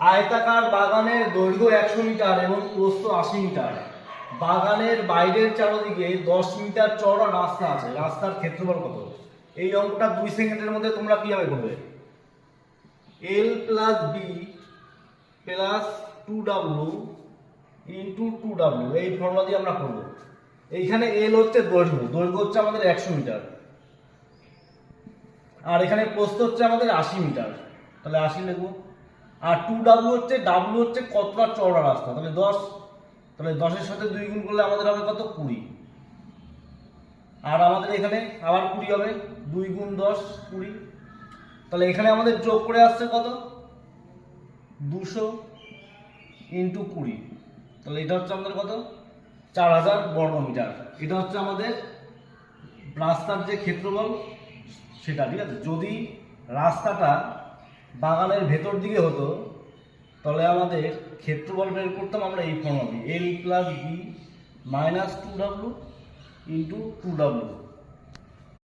আয়তাকার বাগানের দৈর্ঘ্য একশো মিটার এবং প্রস্থ আশি মিটার। বাগানের বাইরের চারদিকে দশ মিটার চওড়া রাস্তা আছে। রাস্তার ক্ষেত্রফল কত? এই অঙ্কটা দুই সেকেন্ডের মধ্যে তোমরা কীভাবে করবে? L plus B plus two W into two W এই ফর্মুলা দিয়ে আমরা করব। এইখানে এল হচ্ছে দৈর্ঘ্য। দৈর্ঘ্য হচ্ছে আমাদের একশো মিটার। আর এখানে প্রস্থ হচ্ছে আমাদের আশি মিটার। তাহলে আশি লিখব। আর টু ডাব্লু হচ্ছে ডাব্লু হচ্ছে কতটা চওড়া রাস্তা? তাহলে দশ। তাহলে দশের সাথে দুই গুণ করলে আমাদের হবে কত? কুড়ি। আর আমাদের এখানে আবার কুড়ি হবে, দুই গুণ দশ, কুড়ি। তাহলে এখানে আমাদের যোগ করে আসছে কত? দুশো ইন্টু কুড়ি। তাহলে এটা হচ্ছে আমাদের কত? চার হাজার বর্গ মিটার। এটা হচ্ছে আমাদের রাস্তার যে ক্ষেত্রফল, সেটা, ঠিক আছে? যদি রাস্তাটা বাগানের ভেতর দিকে হতো, তাহলে আমাদের ক্ষেত্রফল বের করতাম আমরা এই form L plus B minus two W into two W